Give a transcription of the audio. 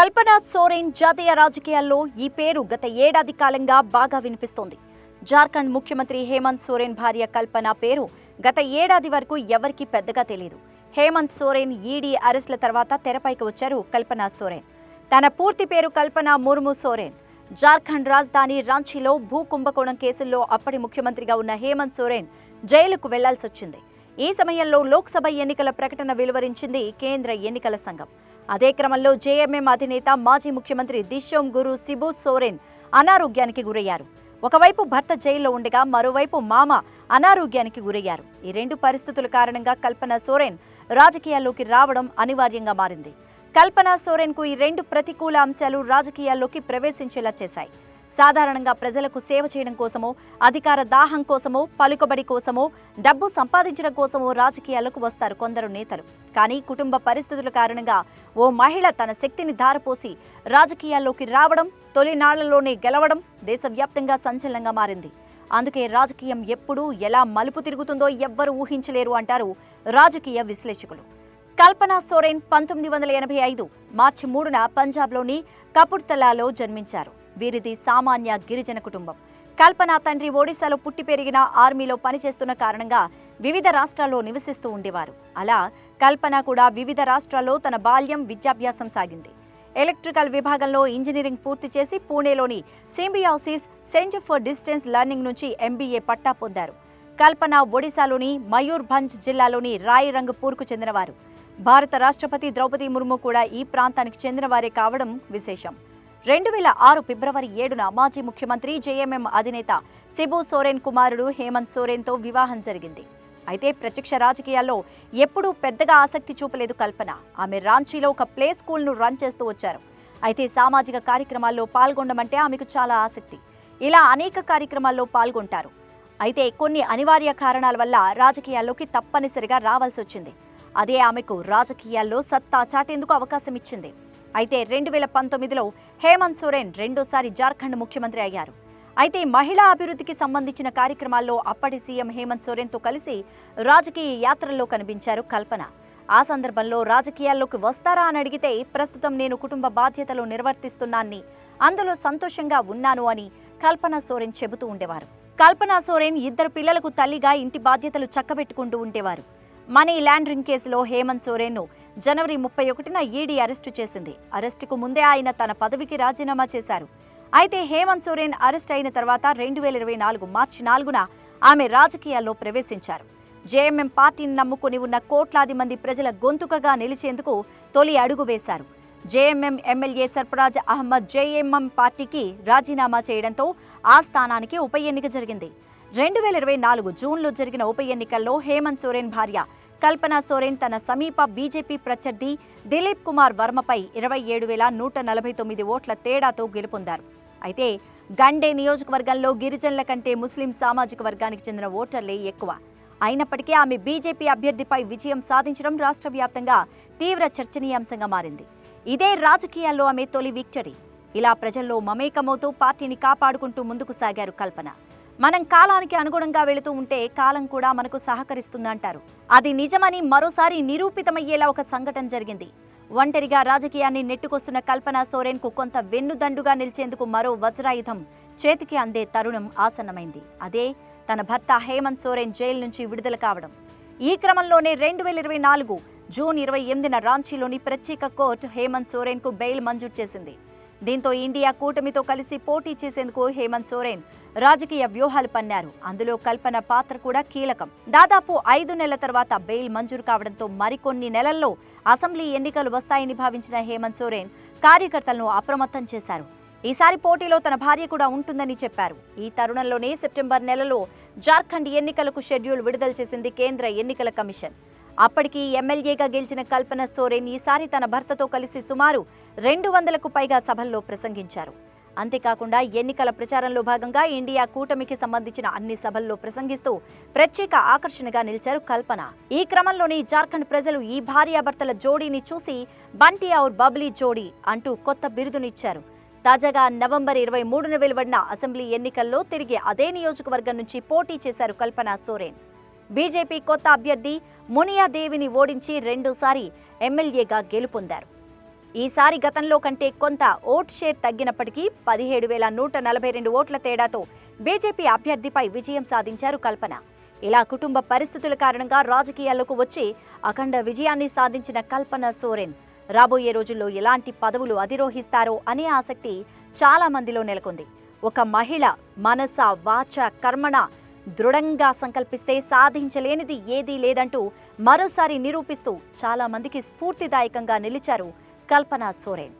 కల్పన సోరెన్ జాతీయ రాజకీయాల్లో ఈ పేరు గత ఏడాది కాలంగా బాగా వినిపిస్తోంది. జార్ఖండ్ ముఖ్యమంత్రి హేమంత్ సోరెన్ భార్య కల్పన పేరు గత ఏడాది వరకు ఎవరికీ పెద్దగా తెలియదు హేమంత్ సోరెన్ ఈడీ అరెస్టుల తర్వాత తెరపైకి వచ్చారు కల్పన సోరెన్. తన పూర్తి పేరు కల్పన ముర్ము సోరెన్. జార్ఖండ్ రాజధాని రాంచీలో భూ కుంభకోణం కేసుల్లో అప్పటి ముఖ్యమంత్రిగా ఉన్న హేమంత్ సోరెన్ జైలుకు వెళ్ళాల్సి వచ్చింది ఈ సమయంలో లోక్సభ ఎన్నికల ప్రకటన వెలువరించింది కేంద్ర ఎన్నికల సంఘం. అదే క్రమంలో జేఎంఎం అధినేత మాజీ ముఖ్యమంత్రి దిశోం గురు సిబు సోరెన్ అనారోగ్యానికి గురయ్యారు. ఒకవైపు భర్త జైల్లో ఉండగా మరోవైపు మామ అనారోగ్యానికి గురయ్యారు. ఈ రెండు పరిస్థితుల కారణంగా కల్పన సోరెన్ రాజకీయాల్లోకి రావడం అనివార్యంగా మారింది. కల్పన సోరెన్కు ఈ రెండు ప్రతికూల అంశాలు రాజకీయాల్లోకి ప్రవేశించేలా చేశాయి. సాధారణంగా ప్రజలకు సేవ చేయడం కోసమో అధికార దాహం కోసమో పలుకబడి కోసమో డబ్బు సంపాదించడం కోసమో రాజకీయాలకు వస్తారు కొందరు నేతలు. కానీ కుటుంబ పరిస్థితుల కారణంగా ఓ మహిళ తన శక్తిని ధారపోసి రాజకీయాల్లోకి రావడం తొలినాళ్ళలోనే గెలవడం దేశవ్యాప్తంగా సంచలనంగా మారింది. అందుకే రాజకీయం ఎప్పుడు ఎలా మలుపు తిరుగుతుందో ఎవ్వరూ ఊహించలేరు అంటారు రాజకీయ విశ్లేషకులు. కల్పన సోరెన్ పంతొమ్మిది వందల ఎనభై ఐదు మార్చి మూడున పంజాబ్లోని కపుర్తలాలో జన్మించారు. వీరిది సామాన్య గిరిజన కుటుంబం. కల్పన తండ్రి ఒడిశాలో పుట్టి పెరిగిన ఆర్మీలో పనిచేస్తున్న కారణంగా వివిధ రాష్ట్రాల్లో నివసిస్తూ ఉండేవారు. అలా కల్పన కూడా వివిధ రాష్ట్రాల్లో తన బాల్యం విద్యాభ్యాసం సాగింది. ఎలక్ట్రికల్ విభాగంలో ఇంజనీరింగ్ పూర్తి చేసి పూణేలోని Symbiosis centre for distance learning నుంచి ఎంబీఏ పట్టా పొందారు. కల్పన ఒడిశాలోని మయూర్భంజ్ జిల్లాలోని రాయరంగపూర్కు చెందినవారు. భారత రాష్ట్రపతి ద్రౌపది ముర్ము కూడా ఈ ప్రాంతానికి చెందినవారే కావడం విశేషం. రెండు వేల ఆరు ఫిబ్రవరి ఏడున మాజీ ముఖ్యమంత్రి జేఎంఎం అధినేత సిబు సోరెన్ కుమారుడు హేమంత్ సోరెన్తో వివాహం జరిగింది. అయితే ప్రత్యక్ష రాజకీయాల్లో ఎప్పుడూ పెద్దగా ఆసక్తి చూపలేదు కల్పన. ఆమె రాంచీలో ఒక ప్లే స్కూల్ను రన్ చేస్తూ వచ్చారు. అయితే సామాజిక కార్యక్రమాల్లో పాల్గొనమంటే ఆమెకు చాలా ఆసక్తి. ఇలా అనేక కార్యక్రమాల్లో పాల్గొంటారు. అయితే కొన్ని అనివార్య కారణాల వల్ల రాజకీయాల్లోకి తప్పనిసరిగా రావాల్సి వచ్చింది. అదే ఆమెకు రాజకీయాల్లో సత్తా చాటేందుకు అవకాశం ఇచ్చింది. అయితే రెండు వేల పంతొమ్మిదిలో హేమంత్ సోరెన్ రెండోసారి జార్ఖండ్ ముఖ్యమంత్రి అయ్యారు. అయితే మహిళా అభివృద్ధికి సంబంధించిన కార్యక్రమాల్లో అప్పటి సీఎం హేమంత్ సోరెన్తో కలిసి రాజకీయ యాత్రల్లో కనిపించారు కల్పన. ఆ సందర్భంలో రాజకీయాల్లోకి వస్తారా అని అడిగితే ప్రస్తుతం నేను కుటుంబ బాధ్యతలు నిర్వర్తిస్తున్నాన్ని అందులో సంతోషంగా ఉన్నాను అని కల్పన సోరెన్ చెబుతూ ఉండేవారు. కల్పన సోరెన్ ఇద్దరు పిల్లలకు తల్లిగా ఇంటి బాధ్యతలు చక్కబెట్టుకుంటూ ఉండేవారు. మనీ లాండరింగ్ కేసులో హేమంత్ సోరెన్ను జనవరి ముప్పై ఒకటిన ఈడీ అరెస్టు చేసింది. అరెస్టుకు ముందే ఆయన తన పదవికి రాజీనామా చేశారు. అయితే హేమంత్ సోరేన్ అరెస్ట్ అయిన తర్వాత రెండు వేల ఇరవై నాలుగు మార్చి నాలుగున ఆమె రాజకీయాల్లో ప్రవేశించారు. జేఎంఎం పార్టీని నమ్ముకుని ఉన్న కోట్లాది మంది ప్రజల గొంతుకగా నిలిచేందుకు తొలి అడుగు వేశారు. JMM MLA Sarfaraz Ahmad JMM పార్టీకి రాజీనామా చేయడంతో ఆ స్థానానికి ఉప ఎన్నిక జరిగింది. రెండు వేల ఇరవై నాలుగు జూన్లో జరిగిన ఉప ఎన్నికల్లో హేమంత్ సోరెన్ భార్య కల్పన సోరెన్ తన సమీప బీజేపీ ప్రత్యర్థి దిలీప్ కుమార్ వర్మపై ఇరవై ఏడు వేల నూట నలభై తొమ్మిది ఓట్ల తేడాతో గెలుపొందారు. అయితే గండే నియోజకవర్గంలో గిరిజనుల కంటే ముస్లిం సామాజిక వర్గానికి చెందిన ఓటర్లే ఎక్కువ. అయినప్పటికీ ఆమె బీజేపీ అభ్యర్థిపై విజయం సాధించడం రాష్ట్ర వ్యాప్తంగా తీవ్ర చర్చనీయాంశంగా మారింది. ఇదే రాజకీయాల్లో ఆమె తొలి విక్టరీ. ఇలా ప్రజల్లో మమేకమవుతూ పార్టీని కాపాడుకుంటూ ముందుకు సాగారు కల్పన. మనం కాలానికి అనుగుణంగా వెళుతూ ఉంటే కాలం కూడా మనకు సహకరిస్తుందంటారు. అది నిజమని మరోసారి నిరూపితమయ్యేలా ఒక సంఘటన జరిగింది. ఒంటరిగా రాజకీయాన్ని నెట్టుకొస్తున్న కల్పన సోరెన్కు కొంత వెన్నుదండుగా నిలిచేందుకు మరో వజ్రాయుధం చేతికి అందే తరుణం ఆసన్నమైంది. అదే తన భర్త హేమంత్ సోరెన్ జైలు నుంచి విడుదల కావడం. ఈ క్రమంలోనే రెండు వేల ఇరవై నాలుగు జూన్ ఇరవై ఎనిమిదిన రాంచీలోని ప్రత్యేక కోర్టు హేమంత్ సోరెన్కు బెయిల్ మంజూరు చేసింది. దీంతో ఇండియా కూటమితో కలిసి పోటీ చేసేందుకు హేమంత్ సోరెన్ రాజకీయ వ్యూహాలు పన్నారు. అందులో కల్పన పాత్ర కూడా కీలకం. దాదాపు ఐదు నెలల తర్వాత బెయిల్ మంజూరు కావడంతో మరికొన్ని నెలల్లో అసెంబ్లీ ఎన్నికలు వస్తాయని భావించిన హేమంత్ సోరెన్ కార్యకర్తలను అప్రమత్తం చేశారు. ఈసారి పోటీలో తన భార్య కూడా ఉంటుందని చెప్పారు. ఈ తరుణంలోనే సెప్టెంబర్ నెలలో జార్ఖండ్ ఎన్నికలకు షెడ్యూల్ విడుదల చేసింది కేంద్ర ఎన్నికల కమిషన్. అప్పటికి ఎమ్మెల్యేగా గెలిచిన కల్పన సోరెన్ ఈసారి తన భర్తతో కలిసి సుమారు రెండు వందలకు పైగా సభల్లో ప్రసంగించారు. అంతేకాకుండా ఎన్నికల ప్రచారంలో భాగంగా ఇండియా కూటమికి సంబంధించిన అన్ని సభల్లో ప్రసంగిస్తూ ప్రత్యేక ఆకర్షణగా నిలిచారు కల్పన. ఈ క్రమంలోనే జార్ఖండ్ ప్రజలు ఈ భార్యాభర్తల జోడీని చూసి బంటి ఔర్ బబ్లీ జోడీ అంటూ కొత్త బిరుదునిచ్చారు. తాజాగా నవంబర్ ఇరవై మూడున వెలువడిన అసెంబ్లీ ఎన్నికల్లో తిరిగి అదే నియోజకవర్గం నుంచి పోటీ చేశారు కల్పన సోరెన్. బీజేపీ కొత్త అభ్యర్థి మునియా దేవిని ఓడించి రెండోసారి ఎమ్మెల్యేగా గెలుపొందారు. ఈసారి గతంలో కంటే కొంత ఓట్ షేర్ తగ్గినప్పటికీ పదిహేడు వేల నూట నలభై రెండు ఓట్ల తేడాతో బీజేపీ అభ్యర్థిపై విజయం సాధించారు కల్పన. ఇలా కుటుంబ పరిస్థితుల కారణంగా రాజకీయాల్లోకి వచ్చి అఖండ విజయాన్ని సాధించిన కల్పన సోరెన్. రాబోయే రోజుల్లో ఎలాంటి పదవులు అధిరోహిస్తారో అనే ఆసక్తి చాలా మందిలో నెలకొంది. ఒక మహిళ మనస వాచ కర్మణ దృఢంగా సంకల్పిస్తే సాధించలేనిది ఏదీ లేదంటూ మరోసారి నిరూపిస్తూ చాలామందికి స్ఫూర్తిదాయకంగా నిలిచారు కల్పన సోరెన్.